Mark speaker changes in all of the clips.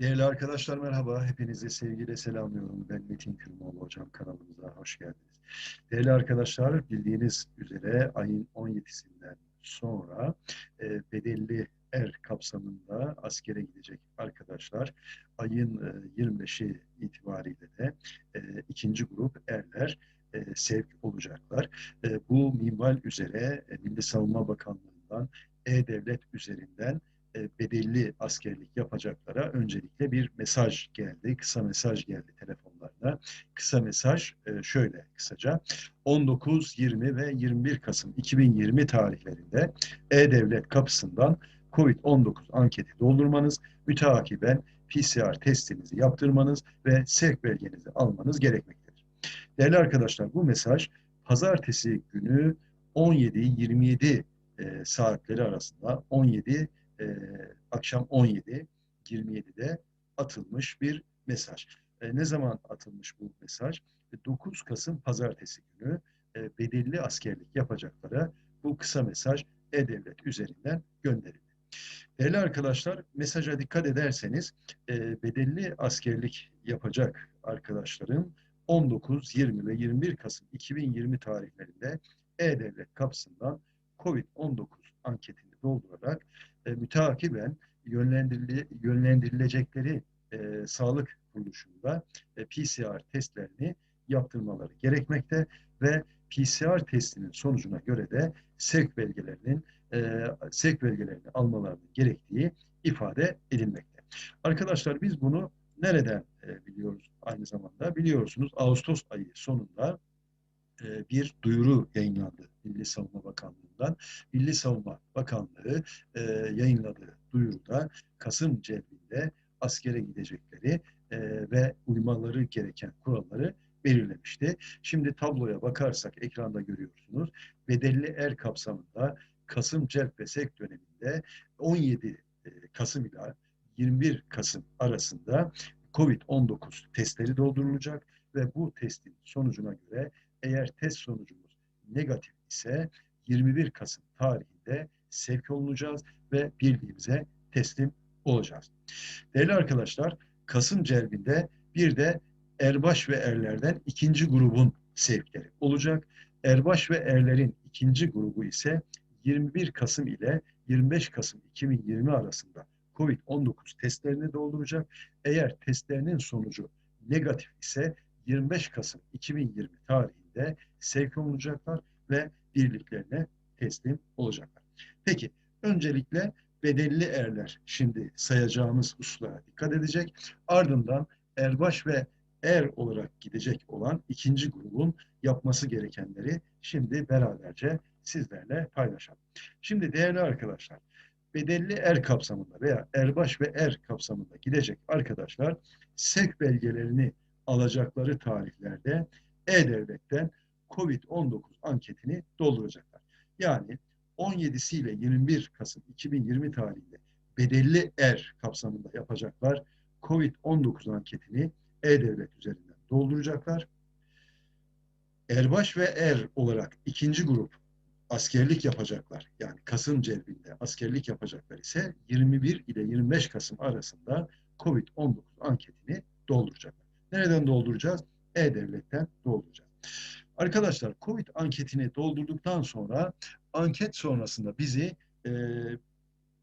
Speaker 1: Değerli arkadaşlar merhaba. Hepinizi sevgiyle selamlıyorum. Ben Metin Kürmoğlu hocam kanalımıza hoş geldiniz. Değerli arkadaşlar bildiğiniz üzere ayın 17'sinden sonra e, bedelli er kapsamında askere gidecek arkadaşlar ayın e, 25'i itibariyle de e, ikinci grup erler e, sevk olacaklar. E, bu minval üzere e, Milli Savunma Bakanlığı'ndan E-Devlet üzerinden e, bedelli askerlik yapacaklara öncelikle bir mesaj geldi. Kısa mesaj geldi telefonlarına. Kısa mesaj e, şöyle kısaca. 19, 20 ve 21 Kasım 2020 tarihlerinde E-Devlet kapısından COVID-19 anketi doldurmanız, müteakiben PCR testinizi yaptırmanız ve sevk belgenizi almanız gerekmektedir. Değerli arkadaşlar bu mesaj pazartesi günü 17-27 e, saatleri arasında 17 e, akşam 17 27'de atılmış bir mesaj. E, ne zaman atılmış bu mesaj? 9 Kasım pazartesi günü e, bedelli askerlik yapacaklara bu kısa mesaj E-Devlet üzerinden gönderildi. Değerli arkadaşlar, mesaja dikkat ederseniz e, bedelli askerlik yapacak arkadaşların 19, 20 ve 21 Kasım 2020 tarihlerinde E-Devlet kapısından COVID-19 anketini doldurarak e, müteakiben yönlendirili, yönlendirilecekleri e, sağlık kuruluşunda e, PCR testlerini yaptırmaları gerekmekte ve PCR testinin sonucuna göre de sevk belgelerinin e, sevk belgelerini almalarının gerektiği ifade edilmekte. Arkadaşlar biz bunu nereden e, biliyoruz aynı zamanda? Biliyorsunuz Ağustos ayı sonunda e, bir duyuru yayınlandı Milli Savunma Bakanlığı'ndan. Milli Savunma Bakanlığı e, yayınladığı duyuruda Kasım celbinde askere gidecekleri e, ve uymaları gereken kuralları belirlemişti. Şimdi tabloya bakarsak ekranda görüyorsunuz. Bedelli er kapsamında Kasım celp ve döneminde 17 Kasım ile 21 Kasım arasında COVID-19 testleri doldurulacak ve bu testin sonucuna göre eğer test sonucumuz negatif ise 21 Kasım tarihinde sevk olunacağız ve birliğimize teslim olacağız. Değerli arkadaşlar, Kasım celbinde bir de erbaş ve erlerden ikinci grubun sevkleri olacak. Erbaş ve erlerin ikinci grubu ise 21 Kasım ile 25 Kasım 2020 arasında COVID-19 testlerini dolduracak. Eğer testlerinin sonucu negatif ise 25 Kasım 2020 tarihinde sevk olacaklar ve birliklerine teslim olacaklar. Peki öncelikle bedelli erler şimdi sayacağımız hususlara dikkat edecek. Ardından erbaş ve er olarak gidecek olan ikinci grubun yapması gerekenleri şimdi beraberce sizlerle paylaşalım. Şimdi değerli arkadaşlar, bedelli er kapsamında veya erbaş ve er kapsamında gidecek arkadaşlar SEK belgelerini alacakları tarihlerde E-Devlet'ten COVID-19 anketini dolduracaklar. Yani 17'si ile 21 Kasım 2020 tarihinde bedelli er kapsamında yapacaklar. COVID-19 anketini E-Devlet üzerinden dolduracaklar. Erbaş ve er olarak ikinci grup askerlik yapacaklar. Yani Kasım celbinde askerlik yapacaklar ise 21 ile 25 Kasım arasında COVID-19 anketini dolduracaklar. Nereden dolduracağız? E-Devlet'ten dolduracağız. Arkadaşlar COVID anketini doldurduktan sonra anket sonrasında bizi e,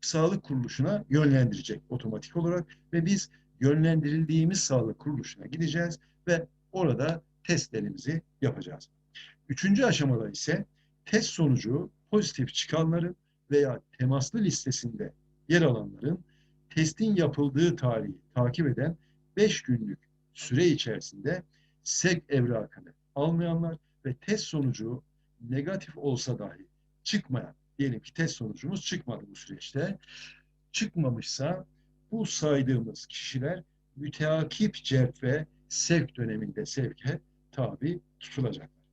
Speaker 1: sağlık kuruluşuna yönlendirecek otomatik olarak ve biz yönlendirildiğimiz sağlık kuruluşuna gideceğiz ve orada testlerimizi yapacağız. Üçüncü aşamada ise test sonucu pozitif çıkanların veya temaslı listesinde yer alanların testin yapıldığı tarihi takip eden 5 günlük süre içerisinde SEG evrakını almayanlar ve test sonucu negatif olsa dahi çıkmayan, diyelim ki test sonucumuz çıkmadı bu süreçte, çıkmamışsa bu saydığımız kişiler müteakip celp ve sevk döneminde sevke tabi tutulacaklar.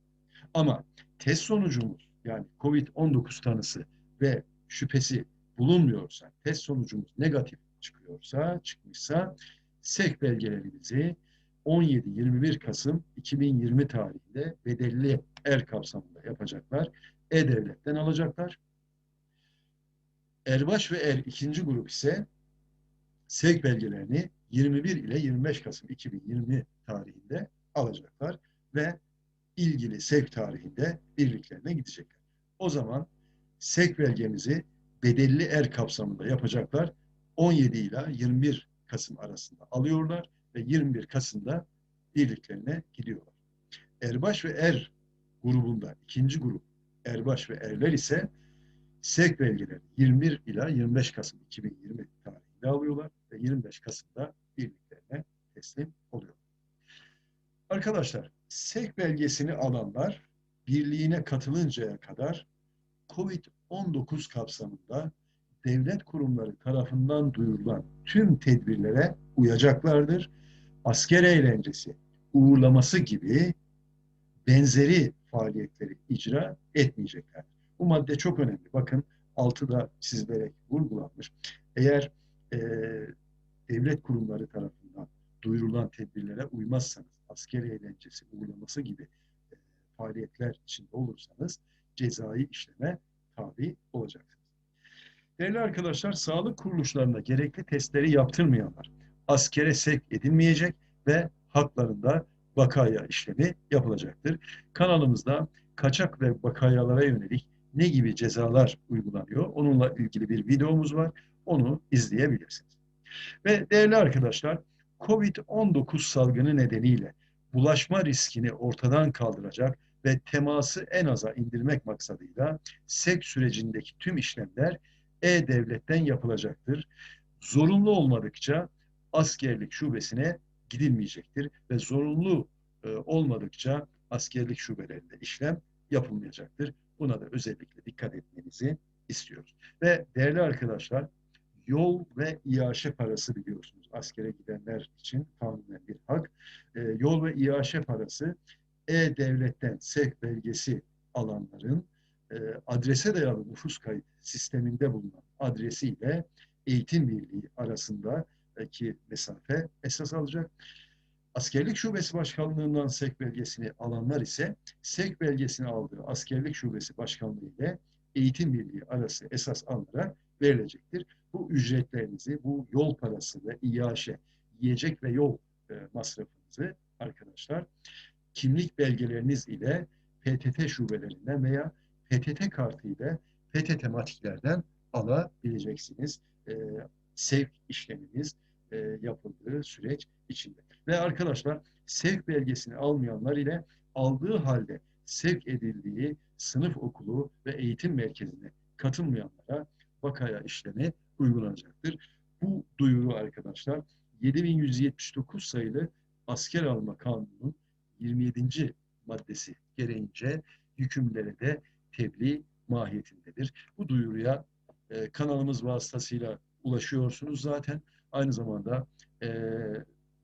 Speaker 1: Ama test sonucumuz yani COVID-19 tanısı ve şüphesi bulunmuyorsa, test sonucumuz negatif çıkıyorsa, çıkmışsa SEK belgelerimizi 17-21 Kasım 2020 tarihinde bedelli er kapsamında yapacaklar. E-Devlet'ten alacaklar. Erbaş ve Er ikinci grup ise SEK belgelerini 21 ile 25 Kasım 2020 tarihinde alacaklar ve ilgili sevk tarihinde birliklerine gidecekler. O zaman sevk belgemizi bedelli er kapsamında yapacaklar. 17 ile 21 Kasım arasında alıyorlar ve 21 Kasım'da birliklerine gidiyorlar. Erbaş ve Er grubunda ikinci grup Erbaş ve Erler ise sevk belgeleri 21 ila 25 Kasım 2020 tarihinde alıyorlar ve 25 Kasım'da birliklerine teslim oluyor. Arkadaşlar sevk belgesini alanlar birliğine katılıncaya kadar COVID-19 kapsamında devlet kurumları tarafından duyurulan tüm tedbirlere uyacaklardır. Asker eğlencesi, uğurlaması gibi benzeri faaliyetleri icra etmeyecekler. Bu madde çok önemli. Bakın altıda çizilerek vurgulanmış. Eğer e, devlet kurumları tarafından duyurulan tedbirlere uymazsanız, asker eğlencesi, uğurlaması gibi e, faaliyetler içinde olursanız cezai işleme tabi olacaksınız. Değerli arkadaşlar, sağlık kuruluşlarında gerekli testleri yaptırmayanlar askere sevk edilmeyecek ve haklarında vakaya işlemi yapılacaktır. Kanalımızda kaçak ve vakayalara yönelik ne gibi cezalar uygulanıyor? Onunla ilgili bir videomuz var. Onu izleyebilirsiniz. Ve değerli arkadaşlar, COVID-19 salgını nedeniyle bulaşma riskini ortadan kaldıracak ve teması en aza indirmek maksadıyla sevk sürecindeki tüm işlemler e-devletten yapılacaktır. Zorunlu olmadıkça askerlik şubesine gidilmeyecektir ve zorunlu e, olmadıkça askerlik şubelerinde işlem yapılmayacaktır. Buna da özellikle dikkat etmenizi istiyoruz. Ve değerli arkadaşlar yol ve iaşe parası biliyorsunuz askere gidenler için kanunen bir hak. E, yol ve iaşe parası e-devletten sevk belgesi alanların e, adrese dayalı nüfus kayıt sisteminde bulunan adresiyle eğitim birliği arasındaki mesafe esas alacak. Askerlik Şubesi Başkanlığı'ndan sevk belgesini alanlar ise sevk belgesini aldığı Askerlik Şubesi Başkanlığı ile eğitim birliği arası esas alınarak verilecektir. Bu ücretlerinizi, bu yol parası ve iaşe, yiyecek ve yol e, masrafınızı arkadaşlar kimlik belgeleriniz ile PTT şubelerinden veya PTT kartı ile PTT matiklerden alabileceksiniz. E, sevk işleminiz e, yapıldığı süreç içinde. Ve arkadaşlar sevk belgesini almayanlar ile aldığı halde sevk edildiği sınıf okulu ve eğitim merkezine katılmayanlara vakaya işlemi uygulanacaktır. Bu duyuru arkadaşlar 7179 sayılı asker alma kanunun 27. maddesi gereğince yükümlülere de tebliğ mahiyetindedir. Bu duyuruya e, kanalımız vasıtasıyla ulaşıyorsunuz zaten. Aynı zamanda e,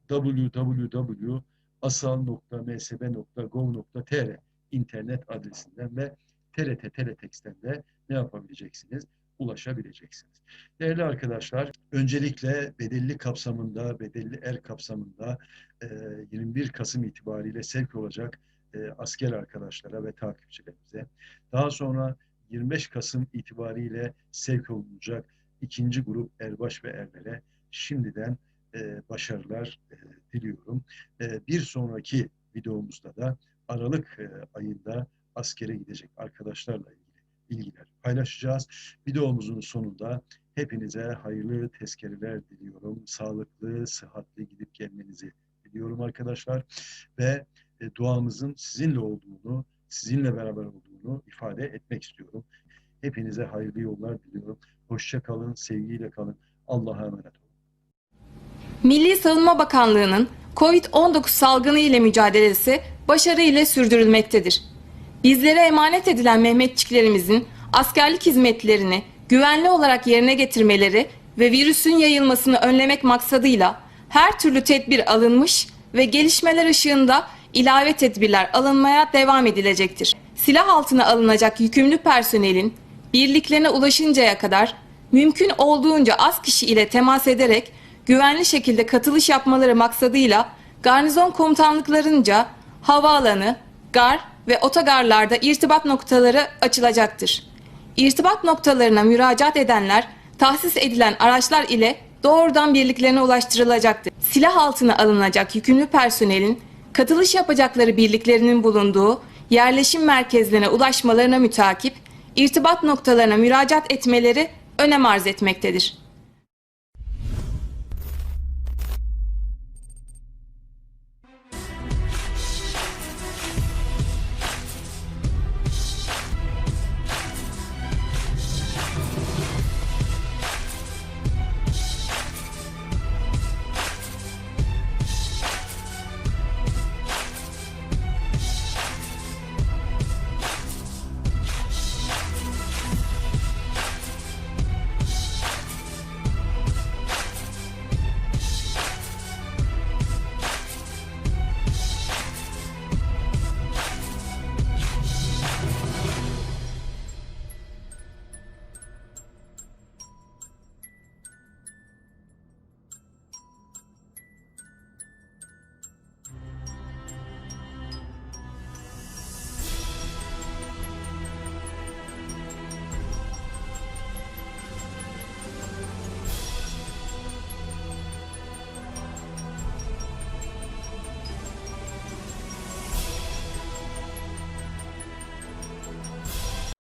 Speaker 1: www.asal.msb.gov.tr internet adresinden ve TRT Teletext'ten de ne yapabileceksiniz? Ulaşabileceksiniz. Değerli arkadaşlar, öncelikle bedelli kapsamında, bedelli er kapsamında e, 21 Kasım itibariyle sevk olacak e, asker arkadaşlara ve takipçilerimize. Daha sonra 25 Kasım itibariyle sevk olunacak ikinci grup erbaş ve erlere şimdiden e, başarılar e, diliyorum. E, bir sonraki videomuzda da Aralık e, ayında askere gidecek arkadaşlarla ilgili bilgiler paylaşacağız. Videomuzun sonunda hepinize hayırlı tezkereler diliyorum. Sağlıklı, sıhhatli gidip gelmenizi diliyorum arkadaşlar. Ve e, duamızın sizinle olduğunu, sizinle beraber olduğunu ifade etmek istiyorum. Hepinize hayırlı yollar diliyorum. Hoşça kalın, sevgiyle kalın. Allah'a emanet olun.
Speaker 2: Milli Savunma Bakanlığı'nın COVID-19 salgını ile mücadelesi başarı ile sürdürülmektedir. Bizlere emanet edilen Mehmetçiklerimizin askerlik hizmetlerini güvenli olarak yerine getirmeleri ve virüsün yayılmasını önlemek maksadıyla her türlü tedbir alınmış ve gelişmeler ışığında ilave tedbirler alınmaya devam edilecektir. Silah altına alınacak yükümlü personelin birliklerine ulaşıncaya kadar mümkün olduğunca az kişi ile temas ederek güvenli şekilde katılış yapmaları maksadıyla garnizon komutanlıklarınca havaalanı, gar ve otogarlarda irtibat noktaları açılacaktır. İrtibat noktalarına müracaat edenler tahsis edilen araçlar ile doğrudan birliklerine ulaştırılacaktır. Silah altına alınacak yükümlü personelin katılış yapacakları birliklerinin bulunduğu yerleşim merkezlerine ulaşmalarına mütakip irtibat noktalarına müracaat etmeleri önem arz etmektedir.